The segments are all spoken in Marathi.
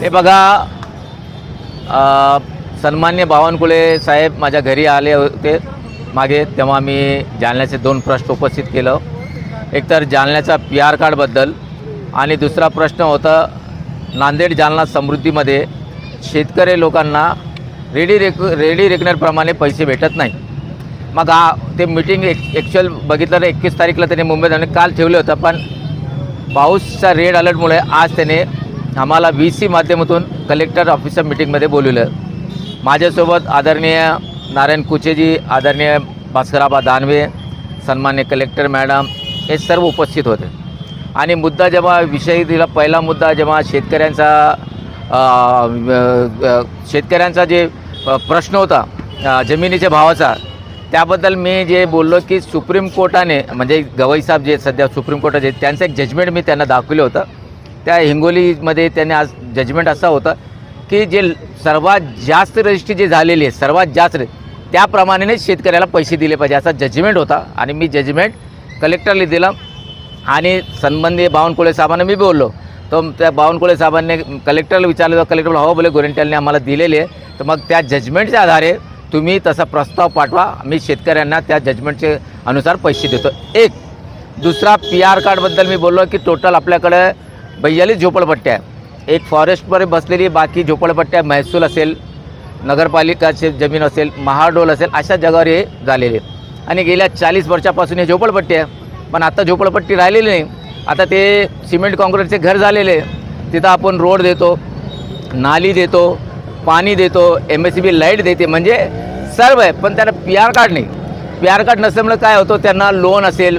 हे बघा सन्मान्य बावनकुळे साहेब माझ्या घरी आले होते मागे तेव्हा मी जालन्याचे दोन प्रश्न उपस्थित केलं. एकतर जालन्याचा पी आर कार्डबद्दल आणि दुसरा प्रश्न होता नांदेड जालना समृद्धीमध्ये शेतकरी लोकांना रेडी रेक रेडी रेकनरप्रमाणे पैसे भेटत नाही. मग हा ते मिटिंग एक ॲक्च्युअल बघितलं तर एकवीस तारीखला त्यांनी मुंबईत आणि काल ठेवलं होतं पण पाऊसच्या रेड अलर्टमुळे आज त्याने आम्हाला व्ही सी माध्यमातून कलेक्टर ऑफिसच्या मिटिंगमध्ये बोलवलं. माझ्यासोबत आदरणीय नारायण कुचेजी आदरणीय भास्कराबा दानवे सन्मान्य कलेक्टर मॅडम हे सर्व उपस्थित होते. आणि मुद्दा जेव्हा विषय दिला पहिला मुद्दा जेव्हा शेतकऱ्यांचा शेतकऱ्यांचा जे प्रश्न होता जमिनीच्या भावाचा त्याबद्दल मी जे बोललो की सुप्रीम कोर्टाने म्हणजे गवई साहेब जे सध्या सुप्रीम कोर्टात आहेत त्यांचं एक जजमेंट मी त्यांना दाखवलं होतं. त्या हिंगोलीमध्ये त्यांनी आज जजमेंट असं होतं की जे सर्वात जास्त रजिस्ट्री जे झालेली आहे सर्वात जास्त रे- शेतकऱ्याला पैसे दिले पाहिजे असा जजमेंट होता आणि मी जजमेंट कलेक्टरला दिलं. आणि संबंधी बावनकुळे साहेबांना मी बोललो. तर त्या बावनकुळे साहेबांनी कलेक्टरला विचारलं तर कलेक्टर हो बोले गोरेंट्यालने आम्हाला दिलेले आहे. तर मग त्या जजमेंटच्या आधारे तुम्ही तसा प्रस्ताव पाठवा. मी शेतकऱ्यांना त्या जजमेंटचे अनुसार पैसे देतो. एक दुसरा पी आर कार्डबद्दल मी बोललो की टोटल आपल्याकडे बयालीस झोपडपट्ट्या आहे एक फॉरेस्टवर बसलेली बाकी झोपडपट्ट्या महसूल असेल नगरपालिकाचे जमीन असेल महाडोल असेल अशा जगावर हे झालेले आणि गेल्या चाळीस वर्षापासून हे झोपडपट्टी आहे. पण आता झोपडपट्टी राहिलेली नाही. आता ते सिमेंट काँक्रीटचे घर झालेले तिथं आपण रोड देतो नाली देतो पाणी देतो M S C B light देते म्हणजे सर्व आहे. पण त्यांना पी आर कार्ड नाही. पी आर कार्ड नसल्यामुळे काय होतं त्यांना लोन असेल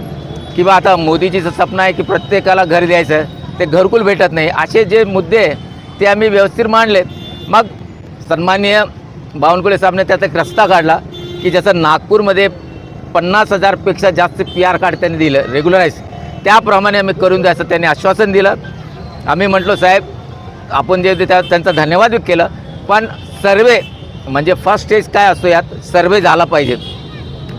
किंवा आता मोदीजीचं स्वप्न आहे की प्रत्येकाला घर द्यायचं ते घरकुल भेटत नाही. असे जे मुद्दे आहे ते आम्ही व्यवस्थित मांडले मग सन्माननीय बावनकुळे साहेबने त्याचा एक रस्ता काढला की जसं नागपूरमध्ये पन्नास हजारपेक्षा जास्त पी आर कार्ड त्यांनी दिलं रेग्युलराईज त्याप्रमाणे आम्ही करून द्यायचं त्यांनी आश्वासन दिलं. आम्ही म्हटलो साहेब आपण जे त्या त्यांचा धन्यवाद केलं. पण सर्वे म्हणजे फर्स्ट स्टेज काय असतो यात? सर्वे झाला पाहिजे.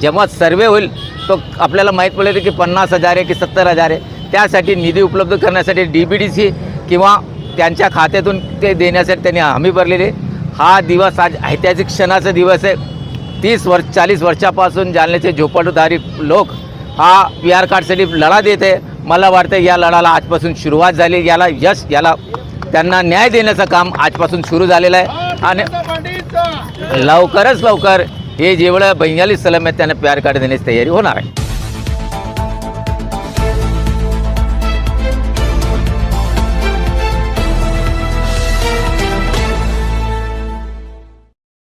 जेव्हा सर्वे होईल तो आपल्याला माहीत पडेल की पन्नास हजार आहे की सत्तर हजार आहे. त्यासाठी निधी उपलब्ध करण्यासाठी डी बी डी सी किंवा त्यांच्या खात्यातून ते देण्यासाठी त्यांनी हमी भरलेली हा दिवस आज ऐतिहासिक क्षणाचा दिवस आहे. तीस वर्ष चाळीस वर्षापासून जालन्याचे झोपडधारी लोक हा पी आर कार्डसाठी लढा देत आहे. मला वाटतं या लढाला आजपासून सुरुवात झाली. याला यश याला त्यांना न्याय देण्याचं काम आजपासून सुरू झालेलं आहे. आणि लवकरच लवकर हे जेवढं बेंगाली सलम आहेत त्यांना प्यार कार्ड देण्याची तयारी होणार आहे.